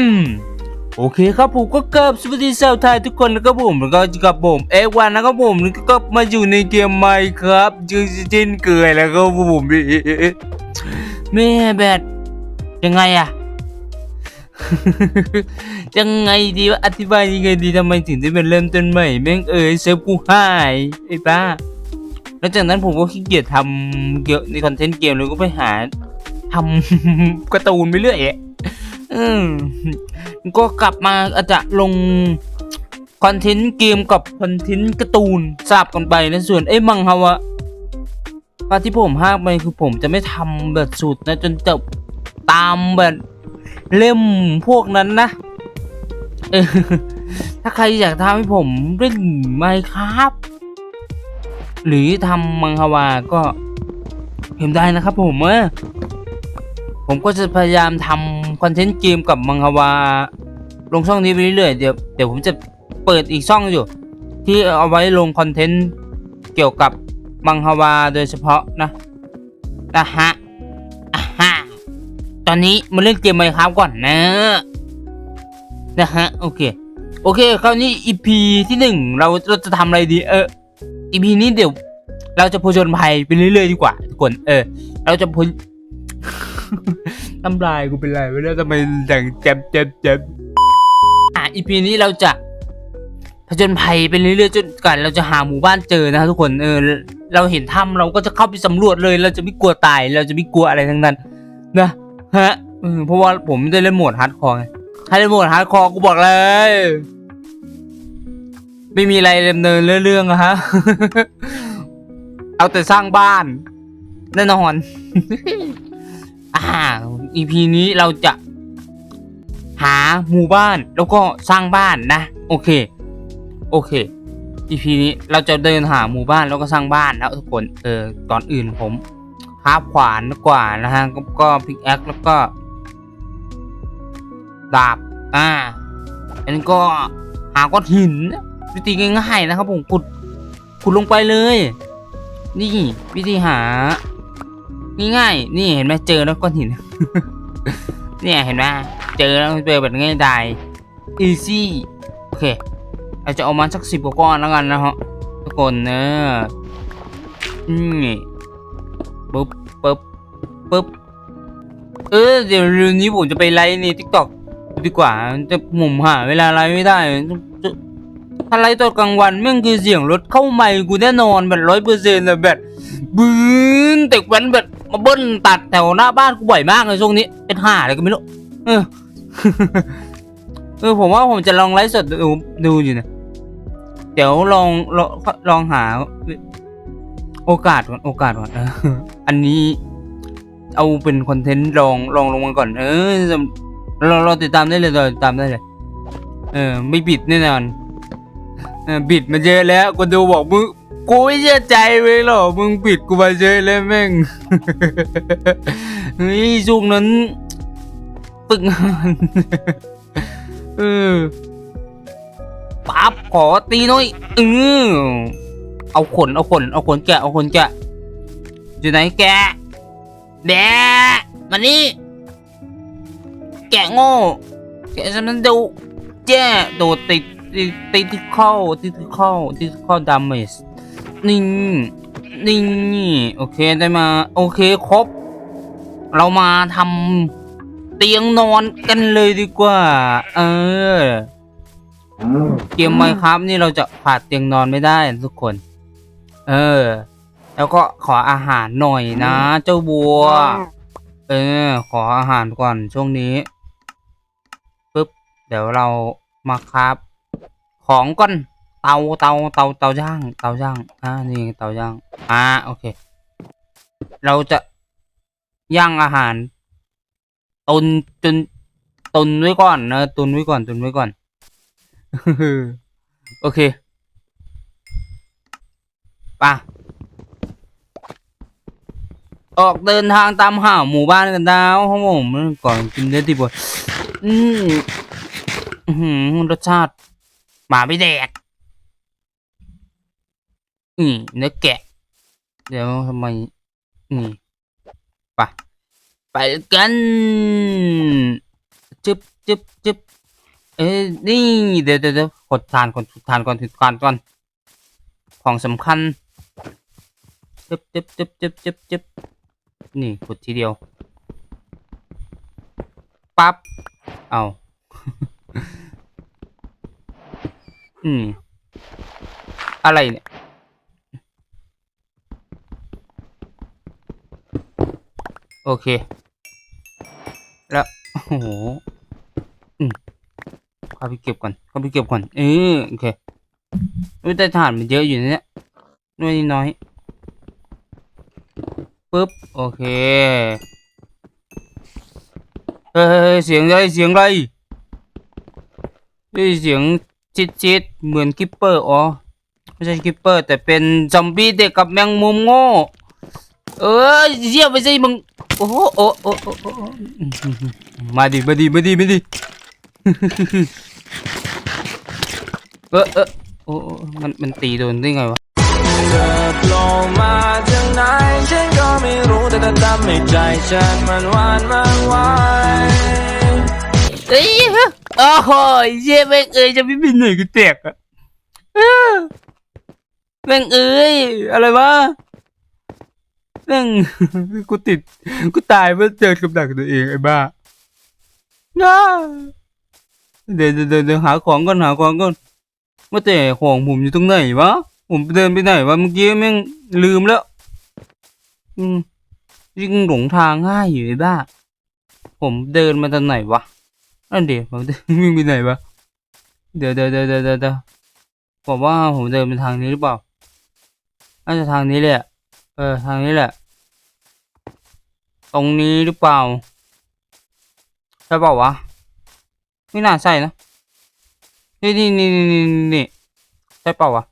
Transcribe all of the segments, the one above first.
ืมโอเคครับผมก็เกิบสวัสดีชาวไทยทุกคนนะครับผมแล้วก็กับผมเอวันนะครับผมแล้วก็มาอยู่ในเกมใหม่ครับจือจินเกยแล้วก็ผมแม่แบดยังไงอะยังไงดีวะอธิบายยังไงดีทำไมถึงได้เป็นเริ่มต้นใหม่แม่งเอ๋ยเซฟกูหายไอ้ป้าแล้วจากนั้นผมก็ขี้เกียจทำเกี่ยวในคอนเทนต์เกมเลยก็ไปหาทำการ์ตูนไปเรื่อยอะ อืมก็กลับมาอาจจะลงคอนเทนต์เกมกับคอนเทนต์การ์ตูนสลับกันไปนะส่วนไอ้มังฮาวะว่าที่ผมห้ามไปคือผมจะไม่ทำแบบสุดนะจนจบตามแบบเล่มพวกนั้นนะเออถ้าใครอยากทำให้ผมเล่นไมครับ หรือทำมังฮวาก็เห็นได้นะครับผมเออผมก็จะพยายามทำ คอนเทนต์เกมกับมังฮวา ลงช่องนี้ไปเรื่อยๆเดี๋ยวเดี๋ยวผมจะเปิดอีกช่องอยู่ ที่เอาไว้ลงคอนเทนต์เกี่ยวกับมังฮวาโดยเฉพาะนะนะฮะอ่าฮะตอนนี้มาเล่นเกมไมครับก่อนนะนะฮะโอเคโอเคคราวนี้ EP ที่หนึ่งเราเราจะทำอะไรดีเออ EP นี้เดี๋ยว เราจะผจญภัยไปเรื่อยๆดีกว่าทุกคนเออ เราจะพ้น น้ำลายกูเป็นไรไม่รู้ทำไมอย่างเจ็บเจ็บเจ็บอะ EP นี้เราจะผจญภัยไปเรื่อยๆจนกว่าเราจะหาหมู่บ้านเจอนะครับทุกคนเออเราเห็นถ้ำเราก็จะเข้าไปสำรวจเลย เราจะไม่กลัวตาย เราจะไม่กลัวอะไรทั้งนั้น นะฮะเพราะว่าผมไม่ได้เล่นโหมดฮาร์ดคอร์ไงถ้าเล่นโหมดฮาร์ดคอร์กูบอกเลย ไม่มีอะไรดำเนินเรื่องอะฮะ เอาแต่สร้างบ้านแน่นอนอ่า EP นี้เราจะหาหมู่บ้านแล้วก็สร้างบ้านนะ โอเค โอเค EP นี้เราจะเดินหาหมู่บ้านแล้วก็สร้างบ้านแล้วทุกคนเออก่อนอื่นผมคาบขวานกว่านะฮะก็ก็พิกแอคแล้วก็ ดาบอ่าอันนี้ก็หาก้อนหิน วิธีง่ายๆนะครับผมขุดขุดลงไปเลย นี่วิธีหา ง่ายๆนี่เห็นไหมเจอแล้วก้อนหิน เนี่ยเห็นไหมเจอแล้วเจอแบบง่ายดาย easy โอเคเราจะเอามาสักสิบกว่าก้อนแล้วกันนะฮะทุกคนเนอะนี่ปึ๊บปึ๊บปึ๊บเออเดี๋ยวเร็วนี้ผมจะไปไลฟ์ในทิกตอกดีกว่าจะผมหาเวลาไลฟ์ไม่ได้ถ้าไลฟ์ตอนกลางวันแม่งคือเสียงรถเข้าใหม่กูแน่นอนแบบร้อยเปอร์เซ็นต์แบบบื้นแต่วันแบบ มาเบิ้ลตัดแถวหน้าบ้านกูบ่อยมากเลยช่วงนี้ เป็นห่าอะไรก็ไม่รู้เออเออผมว่าผมจะลองไลฟ์สดดูดูอยู่นะเดี๋ยวลองลองลองหา โอกาสก่อนโอกาสก่อนอันนี้เอาเป็นคอนเทนต์ลองลองลงมาก่อน เออเราเราติดตามได้เลยเราติดตามได้เลย เออ ไม่บิดแน่นอนเออบิดมาเยอะแล้วกูดูบอกมึง กูไม่เชื่อใจเลยหรอกมึงบิดกูมาเยอะแล้วแม่งเฮ้ยช่วงนั้นฝึกงานเออปั๊บขอตีน่อยเออเอาขนเอาขนเอาขนแกะเอาขนแกะอยู่ไหนแกะแดะมานี่แกะโง่แกะฉันนั้นดูแจ้โดดติดติดติดที่เข้าติดที่เข้าติดที่เข้าดาเมจ นี่นี่โอเคได้มา โอเคครบ เรามาทำเตียงนอนกันเลยดีกว่า เออ เกมไมครับนี่เราจะขาดเตียงนอนไม่ได้ทุกคน เออ แล้วก็ขออาหารหน่อยนะ เจ้าบัว เออ ขออาหารก่อนช่วงนี้ปึ๊บ เดี๋ยวเรามาครับ ของก่อนเตาเตาเตาเตาย่าง เตาย่าง อ่า นี่เตาย่าง อ่า โอเค เราจะย่างอาหาร ตุนจนตุนไว้ก่อนนะตุนไว้ก่อน ตุนไว้ก่อน โอเคป่ะออกเดินทางตามหาหมู่บ้านกันดาวครับผมก่อนกินเนื้อที่บดอืมรสชาติหมาไม่แดก นี่เนื้อแกะ เดี๋ยวทำไมนี่ไปไปกันจึ๊บจึ๊บจึ๊บเอ้ยนี่เดี๋ยวเดี๋ยวเดี๋ยวกดทานก่อนทานก่อนทุกทานก่อนของสำคัญจึ๊บจึ๊บจึ๊บจึ๊บจึ๊บจึ๊บนี่กดทีเดียวปั๊บเอาอืมอะไรเนี่ย โอเค แล้วโอ้โหอืมเข้าไปเก็บก่อนเข้าไปเก็บก่อนเออโอเคอุ้ยแต่ถ่านมันเยอะอยู่นะเนี่ยน้อยน้อยปึ๊บโอเคเฮ้ยเสียงอะไรเสียงอะไรได้ยเสียงจิตจิตเหมือนคิปเปอร์อ๋อไม่ใช่คิปเปอร์แต่เป็นซอมบี้เด็กกับแมงมุมโง่ เออเยี่ยไม่ใช่มึงโอ้โหโอ้โอ้โอ้โอ้มาดิมาดิมาดิมาดิเออเออโอ้โอ้มันมันตีโดนได้ไงวะเธอโผล่มาจากไหนฉันก็ไม่รู้แต่เธอทำให้ใจฉันมันหวานมันไหวเอ้ยโอ้โหเยี่ยแม่งเอ้ยจะไม่บินไหนกูแตกอะเออแม่งเอ้ยอะไรวะ แม่งกูติด กูตายเมื่อเจอกับดักตัวเองไอ้บ้าน้าเดี๋ยวเดี๋ยวเดี๋ยวหาของก่อนหาของก่อนว่าแต่ของผมอยู่ตรงไหนวะ ผมเดินไปไหนวะเมื่อกี้แม่งลืมแล้ว อืมยิ่งหลงทางง่ายอยู่ไอ้บ้า ผมเดินมาทางไหนวะนั่นเดิผมเดินวิ่งไปไหนวะ เดี๋ยวเดี๋ยวเดี๋ยวเดี๋ยวเดี๋ยวเดี๋ยวผมว่าผมเดินไปทางนี้หรือเปล่าน่าจะทางนี้แหละ เออ ทางนี้แหละ ตรงนี้หรือเปล่า ใช่เปล่าวะ ไม่น่าใช่นะ นี่นี่นี่นี่นี่ใช่เปล่าวะ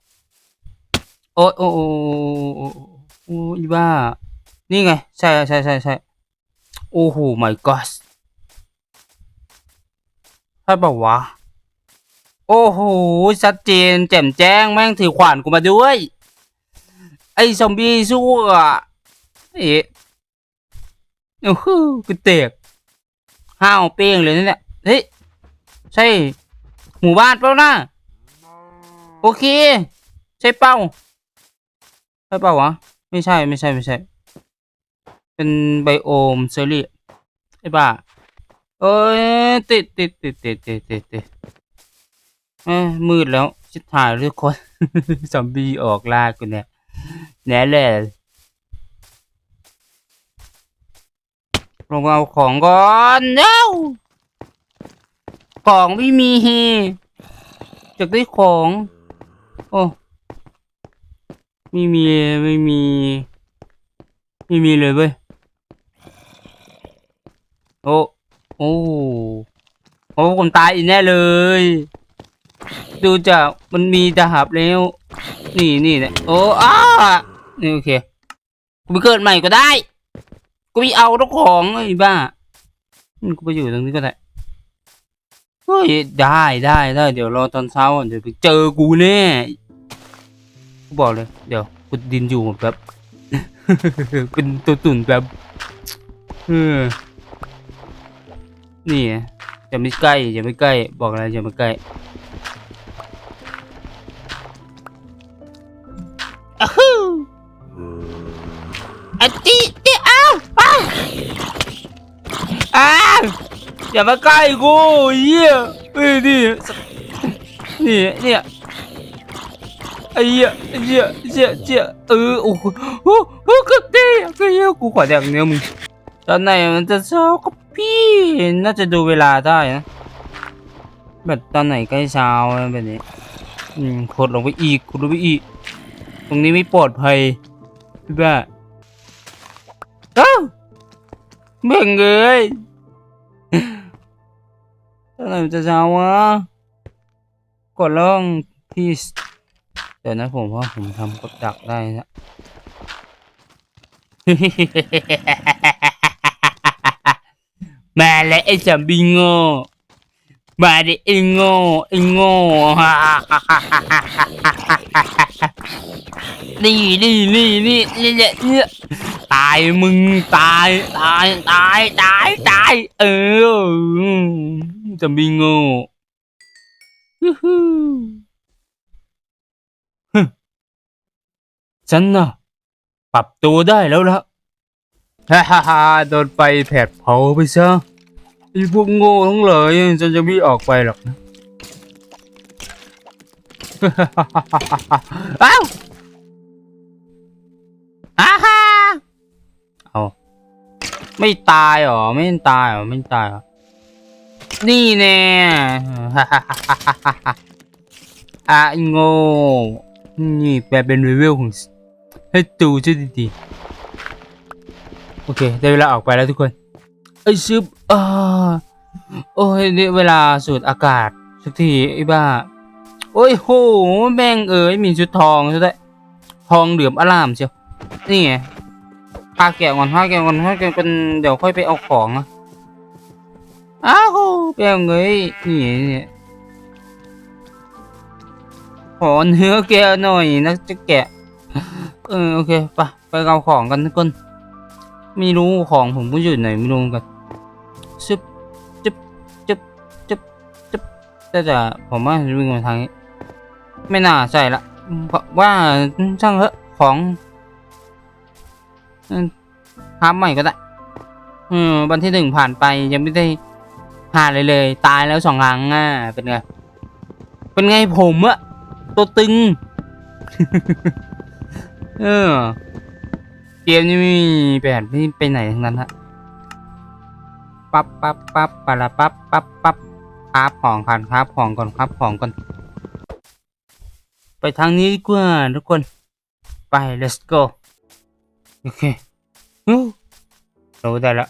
โอ้โอโอ้โอ้โอ้โอ้อีบ้า นี่ไง ใช่ใช่ใช่ใช่โอ้โห my god ใช่เปล่าวะ โอ้โห ชัดเจน แจ่มแจ้ง แม่งถือขวานกูมาด้วย ไอ้ซอมบี้สู้อะเอ๊ะโอ้โหกูเตกห้าวเป้งเลยนั่นแหละเฮ้ยใช่ หมู่บ้านเปล่านะโอเค ใช่เป้าใช่เปล่าวะไม่ใช่ไม่ใช่ไม่ใช่ เป็นไบโอมเซรีไอ้บ้าเอ้ยติดติดติดติดติดติดติดเอ้ยมืดแล้วชิดถ่ายทุกคนซอมบี้ออกล่ากูเนี่ย แน่เลยลงเอาของก่อนเน้าของไม่มีจะได้ของ โอ้ไม่มีไม่มีไม่มีเลยเว้ยโอ้โอ้โอ้ผมตายอีกแน่เลย ดูจากมันมีดาบแล้ว นี่นี่เนี่ยโอ้อ้า นี่โอเค กูไปเกิดใหม่ก็ได้ กูไปเอาทุกของไอ้บ้า กูไปอยู่ตรงนี้ก็ได้ เฮ้ยได้ได้ได้ เดี๋ยวรอตอนเช้าก่อนเดี๋ยวไปเจอกูแน่ กูบอกเลย เดี๋ยวกูดินอยู่หมดแบบเป็นตัวตุ่นแบบเออนี่ไงอย่าไม่ใกล้อย่าไม่ใกล้ บอกอะไรอย่าไม่ใกล้ อะจิจิอ้าวอ้าวอ้าวอย่ามาใกล้กูเหี้ยเอ้ยนี่นี่เนี่ยไอ้เหี้ยไอ้เหี้ยเหี้ยเหี้ยเออโอ้โหโอ้โหกระเตะกระเหี้ยกูขอแดกเนื้อมึงตอนไหนมันจะเช้าก็พี่น่าจะดูเวลาได้นะแบบตอนไหนใกล้เช้าแบบนี้อืมกดลงไปอีกกดลงไปอีก ตรงนี้ไม่ปลอดภัยพี่บ้า เอ้าแม่งเอ้ยตอนไหนจะเช้าวะกดลองพี่เดี๋ยวนะผมว่าผมทำกดดักได้นะมาแล้วไอ้จัมบิงโง่ มาดิไอ้โง่ไอ้โง่นี่นี่นี่นี่นี่เนี่ยเนี่ยตายมึงตายตายตายตายตายเออจะมีโง่ฮู้ฮู้ฮึฉันน่ะปรับตัวได้แล้วละฮ่าฮ่าฮ่าโดนไฟแผดเผาไปซะ ไอ้พวกโง่ทั้งหลายฉันจะไม่ออกไปหรอกนะอ้าวอ้าฮ่าเอาไม่ตายหรอ ไม่ตายหรอ ไม่ตายหรอ นี่แน่อะไอ้โง่นี่แปลเป็นรีวิวของให้ดูช่วยดีๆโอเค ได้เวลาออกไปแล้วทุกคน ไอซึบอ่าโอ้ยนี่เวลาสูดอากาศสักทีไอ้บ้า โอ้ยโหแม่งเอ๋ยมีชุดทองซะด้วยทองเหลือมอลามเชียวนี่ไงพาแกะก่อนพาแกะก่อนพาแกะก่อนเดี๋ยวค่อยไปเอาของอะอ้าวแม่งเอ้ยนี่นี่ขอเนื้อแกะหน่อยนะจะแกะเออโอเคไปไปเอาของกันทุกคนไม่รู้ของผมก็อยู่ไหนไม่รู้กัน ซึบจึบจึบจึบจึบแต่แต่ผมว่าวิ่งมาทางนี้ ไม่น่าใช่ละเพราะว่าช่างเถอะของอืมหาใหม่ก็ได้อืมวันที่หนึ่งผ่านไปยังไม่ได้หาเลยเลย ตายแล้วสองครั้งอะเป็นไง เป็นไงผมอะตัวตึง เออ เกมนี้ไม่มีแบบที่ไปไหนทั้งนั้นฮะ ปั๊บปั๊บปั๊บปะละปั๊บปั๊บปั๊บคราบของกันคราบของก่อนคราบของก่อน ไปทางนี้ดีกว่าทุกคน ไป let's go โอเคอู้รู้ได้ละ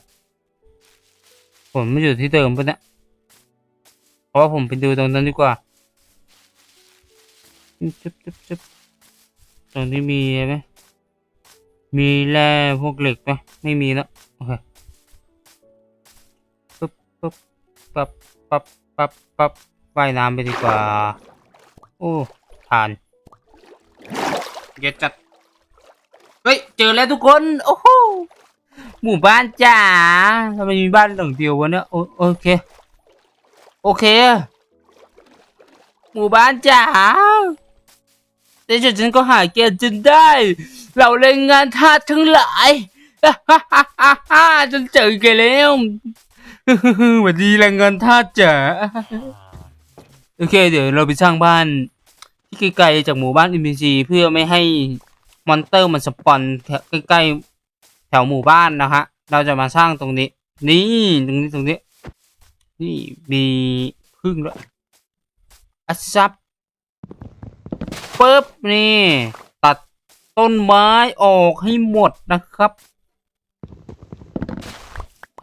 ผมไม่อยู่ที่เดิมปะเนี่ยเพราะว่าผมไปดูตรงนั้นดีกว่าจุ๊บจุ๊บจุ๊บตรงนี้มีไหมมีแร่พวกเหล็กไหมไม่มีแล้วโอเค ปั๊บปั๊บปั๊บปั๊บว่ายน้ำไปดีกว่า โอ้ทานเดี๋ยวจัด เฮ้ย เจอแล้วทุกคน โอ้โห หมู่บ้านจ๋าทำไมมีบ้านหลังเดียววะเนี่ย โอโอเค โอเค หมู่บ้านจ๋าแต่ฉันฉันก็หาแกจนได้ เราเล่นงานทาสทั้งหลาย ฮ่าฮ่าฮ่าฮ่าจนเจอแกแล้ว สวัสดีแรงงานทาสจ๋าโอเค เดี๋ยวเราไปสร้างบ้าน ที่ไกลๆจากหมู่บ้าน NPC เพื่อไม่ให้มอนเตอร์มันสปอนแถวใกล้ๆแถวหมู่บ้านนะฮะ เราจะมาสร้างตรงนี้ นี่ตรงนี้ตรงนี้ นี่มีพึ่งด้วอัศซับปึ๊บนี่ ตัดต้นไม้ออกให้หมดนะครับ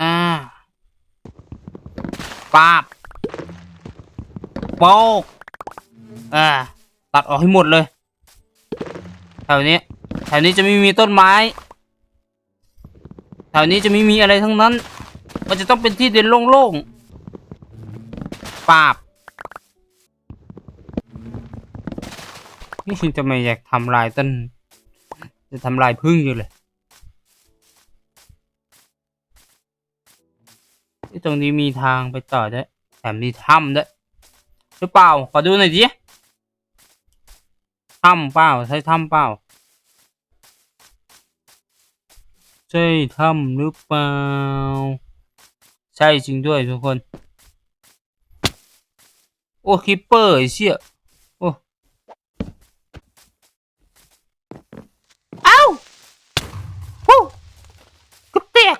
อ่า ปาบโป๊กอ่าตัดออกให้หมดเลยแถวนี้แถวนี้จะไม่มีต้นไม้แถวนี้จะไม่มีอะไรทั้งนั้น มันจะต้องเป็นที่เดินโล่งๆปาบนี่ฉันจะไม่อยากทำลายต้น จะทำลายพึ่งอยู่เลย ที่ตรงนี้มีทางไปต่อด้วยแถมมีถ้ำด้วยหรือเปล่า ขอดูหน่อยดิถ้ำเปล่า ใช่ถ้ำเปล่า ใช่ถ้ำหรือเปล่า ใช่จริงด้วยทุกคน โอ้คิปเปอร์ไอ้เชี่ยโอ้ เอ้าฮู้กระเตียก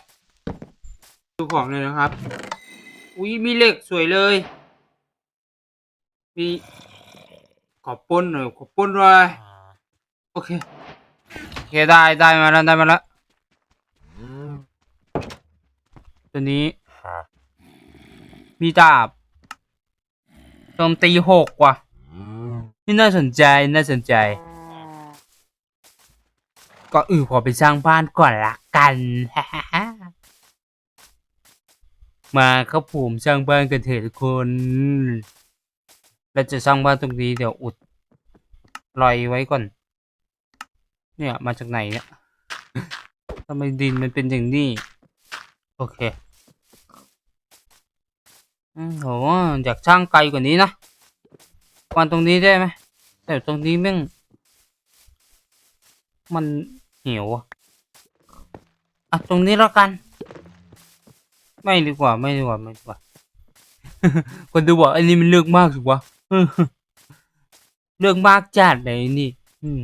ดูของเลยนะครับ อุ้ยมีเหล็กสวยเลย มีขอป้นหน่อยขอป้นหน่อยโอเคโอเคได้ได้มาแล้วได้มาแล้วตัวนี้มีดาบโจมตีหกว่ะนี่น่าสนใจน่าสนใจก็อือขอไปสร้างบ้านก่อนละกัน มาครับผมสร้างบ้านกันเถอะทุกคนเราจะสร้างบ้านตรงนี้เดี๋ยวอุดรอยไว้ก่อน เนี่ยมาจากไหนเนี่ยทำไมดินมันเป็นอย่างนี้ โอเคอืมโหอยากช่างไกลกว่านี้นะวางตรงนี้ได้ไหมแต่ตรงนี้แม่งมันเหี่ยวอะอะตรงนี้แล้วกัน ไม่ดีกว่าไม่ดีกว่าไม่ดีกว่า คนดูบอกไอ้นี่มันเลือกมากสิวะเลือกมากจัดเลยนี่ อืม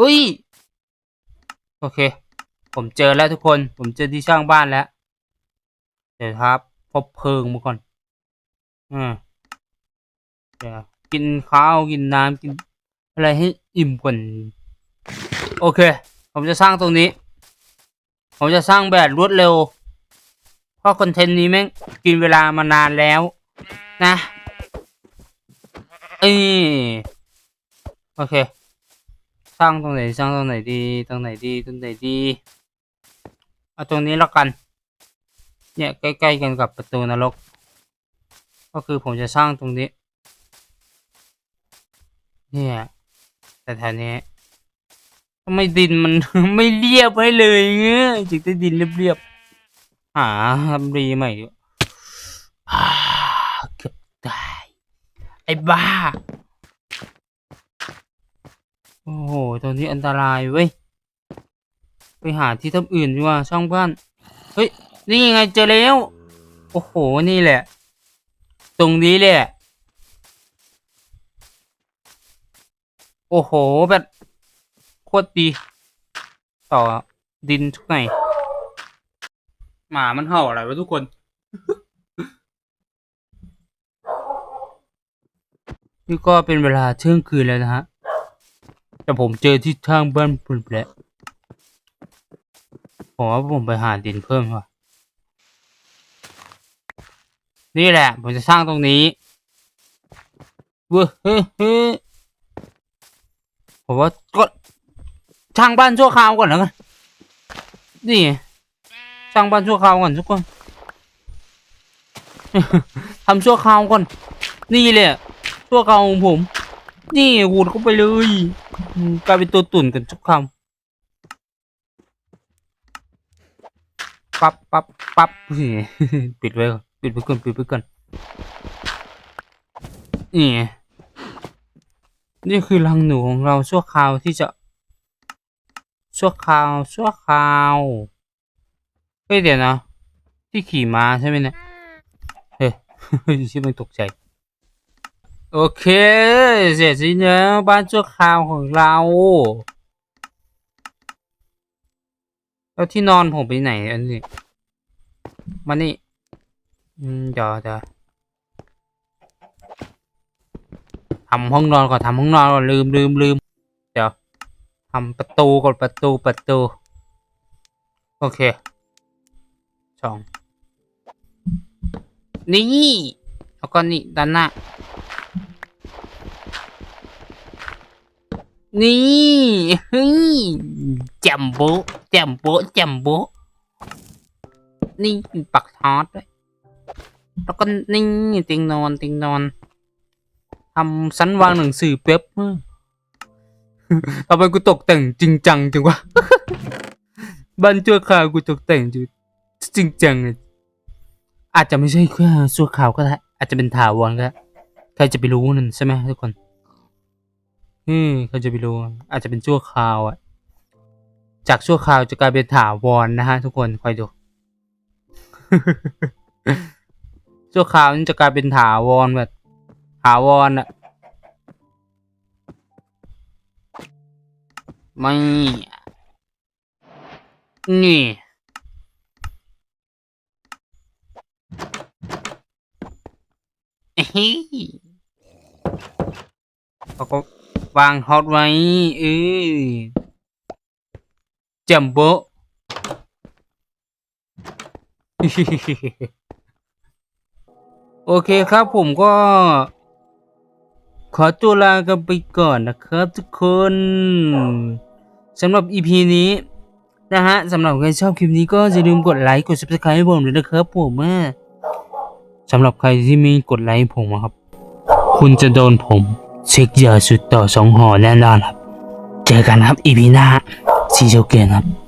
อุ้ย โอเค ผมเจอแล้วทุกคน ผมเจอที่ช่างบ้านแล้ว เดี๋ยวครับ พบเพลิงมาก่อน อืมเดี๋ยวกินข้าวกินน้ำกินอะไรให้อิ่มก่อน โอเค ผมจะสร้างตรงนี้ ผมจะสร้างแบบรวดเร็ว เพราะคอนเทนต์นี้แม่งกินเวลามานานแล้ว นะเอ้ยโอเค สร้างตรงไหนสร้างตรงไหนดี ตรงไหนดีตรงไหนดีเอาตรงนี้แล้วกัน เนี่ยใกล้ๆกันกับประตูนรก ก็คือผมจะสร้างตรงนี้ เนี่ยแต่แถวนี้ ทำไมดินมัน ไม่เรียบไว้เลยเงี้ยจิกได้ดินเรียบๆหาทำรีใหม่ดีกว่าเกือบตายไอ้บ้า โอ้โหตรงนี้อันตรายเว้ย ไปหาที่ทำอื่นดีกว่าช่างบ้าน เฮ้ย นี่ไงเจอแล้ว โอ้โห นี่แหละ ตรงนี้แหละ โอ้โหแบบ ตรดี ต่อดินทุกไหนอยหมามันเห่าอะไรวะทุกคน นี่ก็เป็นเวลาเที่ยงคืนแล้วนะฮะ แต่ผมเจอที่ทางบ้านปุ่นแหละผมว่าผมไปหาดินเพิ่มว่ะ นี่แหละ ผมจะสร้างตรงนี้เว้ยเฮ้ยเฮ้ยผมว่าก็ ช่างบ้านชั่วคราวก่อนแล้วกันนี่สร้างบ้านชั่วคราวก่อนทุกคนทำชั่วคราวก่อน นี่แหละชั่วคราวของผม นี่หูดเข้าไปเลยกลายเป็นตัวตุ่นกันทุกคำปั๊บปั๊บปั๊บปิดไว้ก่อนปิดไว้ก่อนปิดไว้ก่อนนี่นี่คือรังหนูของเราชั่วคราวที่จะ ชั่วคราว ชั่วคราว เฮ้ยเดี๋ยวนะที่ขี่ม้าใช่ไหมเนี่ยเฮ้ยชื่อมันตกใจ โอเค เสร็จสิ้นแล้วบ้านชั่วคราวของเรา แล้วที่นอนผมไปไหนอันนี้ มานี่อืมเดี๋ยวเดี๋ยวทำห้องนอนก่อนทำห้องนอนก่อนลืมลืมลืม ทำประตูก่อนประตูประตู โอเคสองนี่แล้วก็นี่ด้านหน้า นี่เฮ้ยแจมโบแจมโบแจมโบนี่ปักทอดด้วยแล้วก็นี่เตียงนอนเตียงนอนทำสันวางหนังสือเป๊บ ทำไมกูตกแต่งจริงจังจังวะบ้านชั่วคราวกูตกแต่งจจริงจังเลยอาจจะไม่ใช่แค่ชั่วคราวก็ได้อาจจะเป็นถาวรก็ได้ใครจะไปรู้นั่นใช่ไหมทุกคนอืมเขาจะไปรู้ อาจจะเป็นชั่วคราวอะจากชั่วคราวจะกลายเป็นถาวรนะฮะทุกคนคอยดูชั่วคราวนี่จะกลายเป็นถาวรแบบถาวรอะ ไม่ นี่ เขาก็วางฮอตไว้เออจัมโบโอเคครับผมก็ ขอตัวลากันไปก่อนนะครับทุกคน สำหรับ EP นี้นะฮะสำหรับใครชอบคลิปนี้ก็อย่าลืมกดไลค์กด subscribe ให้ผมด้วยนะครับผมสำหรับใครที่มีกดไลค์ผมครับ คุณจะโดนผมเช็คยาสุดต่อสองห่อแน่นอนครับ เจอกันครับ EP หน้าซีโจเกนครับ